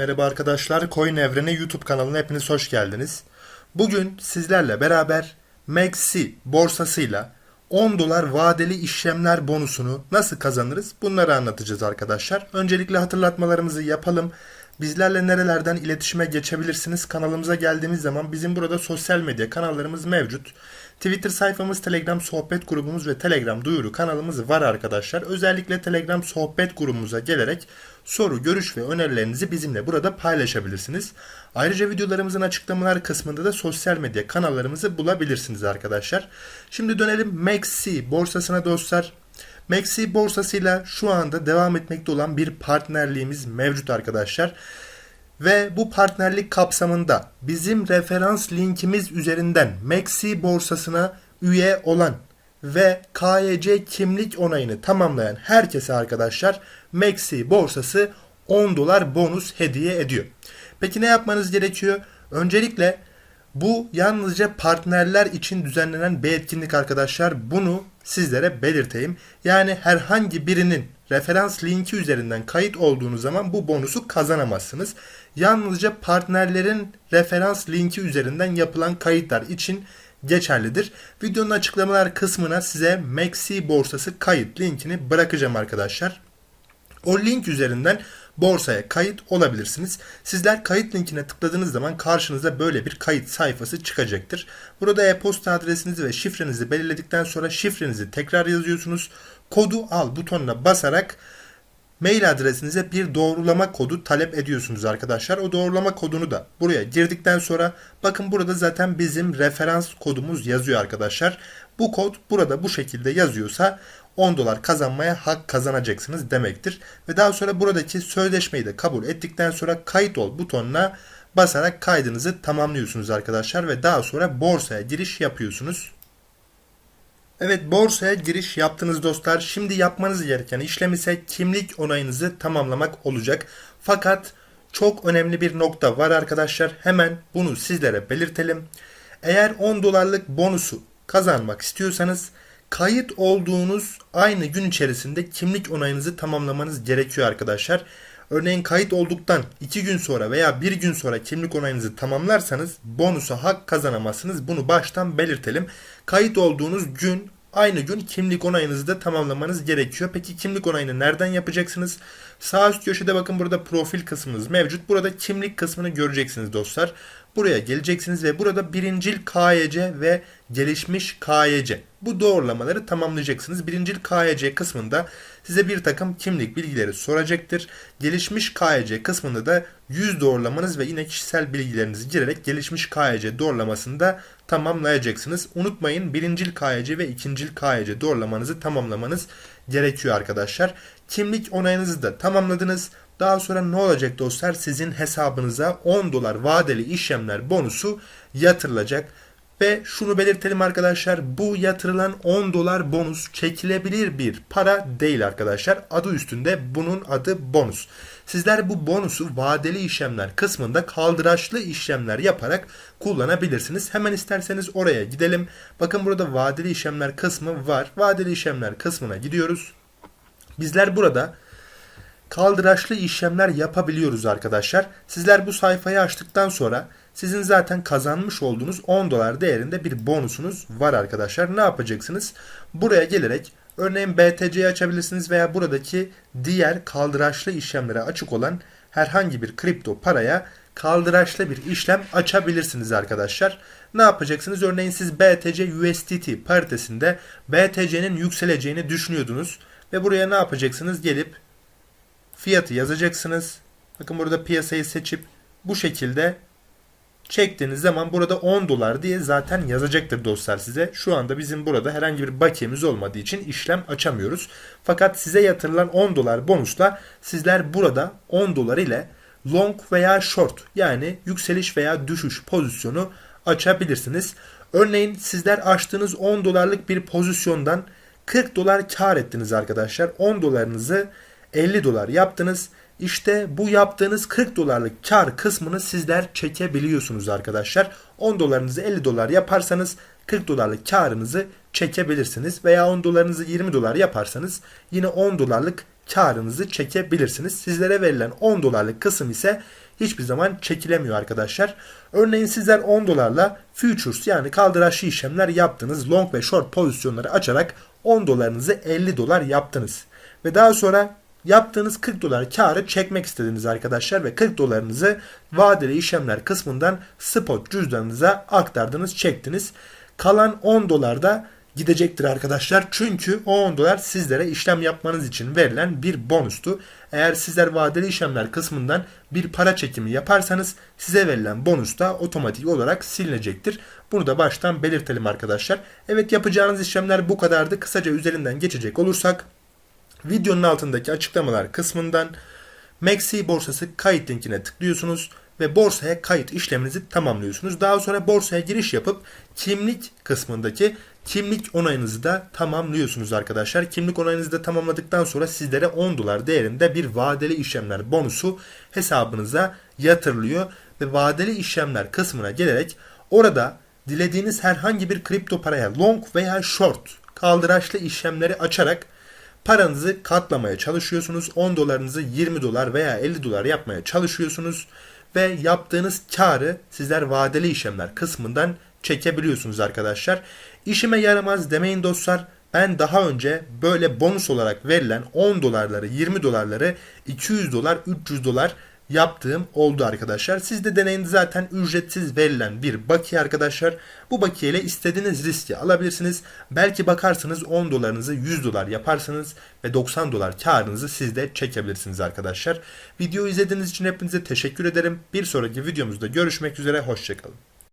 Merhaba arkadaşlar, Coin Evreni YouTube kanalına hepiniz hoş geldiniz. Bugün sizlerle beraber Maxi borsasıyla 10 dolar vadeli işlemler bonusunu nasıl kazanırız bunları anlatacağız arkadaşlar. Öncelikle hatırlatmalarımızı yapalım. Bizlerle nerelerden iletişime geçebilirsiniz? Kanalımıza geldiğimiz zaman bizim burada sosyal medya kanallarımız mevcut. Twitter sayfamız, Telegram sohbet grubumuz ve Telegram duyuru kanalımız var arkadaşlar. Özellikle Telegram sohbet grubumuza gelerek soru, görüş ve önerilerinizi bizimle burada paylaşabilirsiniz. Ayrıca videolarımızın açıklamalar kısmında da sosyal medya kanallarımızı bulabilirsiniz arkadaşlar. Şimdi dönelim Maxi borsasına dostlar. Maxi borsasıyla şu anda devam etmekte olan bir partnerliğimiz mevcut arkadaşlar. Ve bu partnerlik kapsamında bizim referans linkimiz üzerinden Maxi borsasına üye olan ve KYC kimlik onayını tamamlayan herkese arkadaşlar Maxi borsası 10 dolar bonus hediye ediyor. Peki ne yapmanız gerekiyor? Öncelikle bu yalnızca partnerler için düzenlenen bir etkinlik arkadaşlar. Bunu sizlere belirteyim. Yani herhangi birinin referans linki üzerinden kayıt olduğunuz zaman bu bonusu kazanamazsınız. Yalnızca partnerlerin referans linki üzerinden yapılan kayıtlar için geçerlidir. Videonun açıklamalar kısmına size Maxi borsası kayıt linkini bırakacağım arkadaşlar. O link üzerinden borsaya kayıt olabilirsiniz. Sizler kayıt linkine tıkladığınız zaman karşınıza böyle bir kayıt sayfası çıkacaktır. Burada e-posta adresinizi ve şifrenizi belirledikten sonra şifrenizi tekrar yazıyorsunuz. Kodu al butonuna basarak mail adresinize bir doğrulama kodu talep ediyorsunuz arkadaşlar. O doğrulama kodunu da buraya girdikten sonra bakın burada zaten bizim referans kodumuz yazıyor arkadaşlar. Bu kod burada bu şekilde yazıyorsa 10 dolar kazanmaya hak kazanacaksınız demektir. Ve daha sonra buradaki sözleşmeyi de kabul ettikten sonra kayıt ol butonuna basarak kaydınızı tamamlıyorsunuz arkadaşlar ve daha sonra borsaya giriş yapıyorsunuz. Evet borsaya giriş yaptınız dostlar. Şimdi yapmanız gereken işlem ise kimlik onayınızı tamamlamak olacak. Fakat çok önemli bir nokta var arkadaşlar. Hemen bunu sizlere belirtelim. Eğer 10 dolarlık bonusu kazanmak istiyorsanız kayıt olduğunuz aynı gün içerisinde kimlik onayınızı tamamlamanız gerekiyor arkadaşlar. Örneğin kayıt olduktan 2 gün sonra veya 1 gün sonra kimlik onayınızı tamamlarsanız bonusa hak kazanamazsınız. Bunu baştan belirtelim. Kayıt olduğunuz gün aynı gün kimlik onayınızı da tamamlamanız gerekiyor. Peki kimlik onayını nereden yapacaksınız? Sağ üst köşede bakın burada profil kısmınız mevcut. Burada kimlik kısmını göreceksiniz dostlar. Buraya geleceksiniz ve burada birincil KYC ve gelişmiş KYC. Bu doğrulamaları tamamlayacaksınız. Birincil KYC kısmında size bir takım kimlik bilgileri soracaktır. Gelişmiş KYC kısmında da yüz doğrulamanız ve yine kişisel bilgilerinizi girerek gelişmiş KYC doğrulamasını da tamamlayacaksınız. Unutmayın birincil KYC ve ikincil KYC doğrulamanızı tamamlamanız gerekiyor arkadaşlar. Kimlik onayınızı da tamamladınız. Daha sonra ne olacak dostlar? Sizin hesabınıza 10 dolar vadeli işlemler bonusu yatırılacak. Ve şunu belirtelim arkadaşlar. Bu yatırılan 10 dolar bonus çekilebilir bir para değil arkadaşlar. Adı üstünde bunun adı bonus. Sizler bu bonusu vadeli işlemler kısmında kaldıraçlı işlemler yaparak kullanabilirsiniz. Hemen isterseniz oraya gidelim. Bakın burada vadeli işlemler kısmı var. Vadeli işlemler kısmına gidiyoruz. Bizler burada kaldıraçlı işlemler yapabiliyoruz arkadaşlar. Sizler bu sayfayı açtıktan sonra sizin zaten kazanmış olduğunuz 10 dolar değerinde bir bonusunuz var arkadaşlar. Ne yapacaksınız? Buraya gelerek örneğin BTC'yi açabilirsiniz veya buradaki diğer kaldıraçlı işlemlere açık olan herhangi bir kripto paraya kaldıraçlı bir işlem açabilirsiniz arkadaşlar. Ne yapacaksınız? Örneğin siz BTC USDT paritesinde BTC'nin yükseleceğini düşünüyordunuz ve buraya ne yapacaksınız? Gelip fiyatı yazacaksınız. Bakın burada piyasayı seçip bu şekilde çektiğiniz zaman burada 10 dolar diye zaten yazacaktır dostlar size. Şu anda bizim burada herhangi bir bakiyemiz olmadığı için işlem açamıyoruz. Fakat size yatırılan 10 dolar bonusla sizler burada 10 dolar ile long veya short yani yükseliş veya düşüş pozisyonu açabilirsiniz. Örneğin sizler açtığınız 10 dolarlık bir pozisyondan 40 dolar kar ettiniz arkadaşlar. 10 dolarınızı 50 dolar yaptınız. İşte bu yaptığınız 40 dolarlık kar kısmını sizler çekebiliyorsunuz arkadaşlar. 10 dolarınızı 50 dolar yaparsanız 40 dolarlık karınızı çekebilirsiniz. Veya 10 dolarınızı 20 dolar yaparsanız yine 10 dolarlık karınızı çekebilirsiniz. Sizlere verilen 10 dolarlık kısım ise hiçbir zaman çekilemiyor arkadaşlar. Örneğin sizler 10 dolarla futures yani kaldıraçlı işlemler yaptınız. Long ve short pozisyonları açarak 10 dolarınızı 50 dolar yaptınız. Ve daha sonra yaptığınız 40 dolar karı çekmek istediniz arkadaşlar ve 40 dolarınızı vadeli işlemler kısmından spot cüzdanınıza aktardınız, çektiniz. Kalan 10 dolar da gidecektir arkadaşlar. Çünkü o 10 dolar sizlere işlem yapmanız için verilen bir bonustu. Eğer sizler vadeli işlemler kısmından bir para çekimi yaparsanız size verilen bonus da otomatik olarak silinecektir. Bunu da baştan belirtelim arkadaşlar. Evet yapacağınız işlemler bu kadardı. Kısaca üzerinden geçecek olursak videonun altındaki açıklamalar kısmından Maxi borsası kayıt linkine tıklıyorsunuz ve borsaya kayıt işleminizi tamamlıyorsunuz. Daha sonra borsaya giriş yapıp kimlik kısmındaki kimlik onayınızı da tamamlıyorsunuz arkadaşlar. Kimlik onayınızı da tamamladıktan sonra sizlere 10 dolar değerinde bir vadeli işlemler bonusu hesabınıza yatırılıyor ve vadeli işlemler kısmına gelerek orada dilediğiniz herhangi bir kripto paraya long veya short kaldıraçlı işlemleri açarak paranızı katlamaya çalışıyorsunuz. 10 dolarınızı 20 dolar veya 50 dolar yapmaya çalışıyorsunuz ve yaptığınız karı sizler vadeli işlemler kısmından çekebiliyorsunuz arkadaşlar. İşime yaramaz demeyin dostlar. Ben daha önce böyle bonus olarak verilen 10 dolarları, 20 dolarları 200 dolar, 300 dolar yaptığım oldu arkadaşlar. Siz de deneyin zaten ücretsiz verilen bir bakiye arkadaşlar. Bu bakiye ile istediğiniz riski alabilirsiniz. Belki bakarsınız 10 dolarınızı 100 dolar yaparsınız ve 90 dolar karınızı siz de çekebilirsiniz arkadaşlar. Videoyu izlediğiniz için hepinize teşekkür ederim. Bir sonraki videomuzda görüşmek üzere. Hoşçakalın.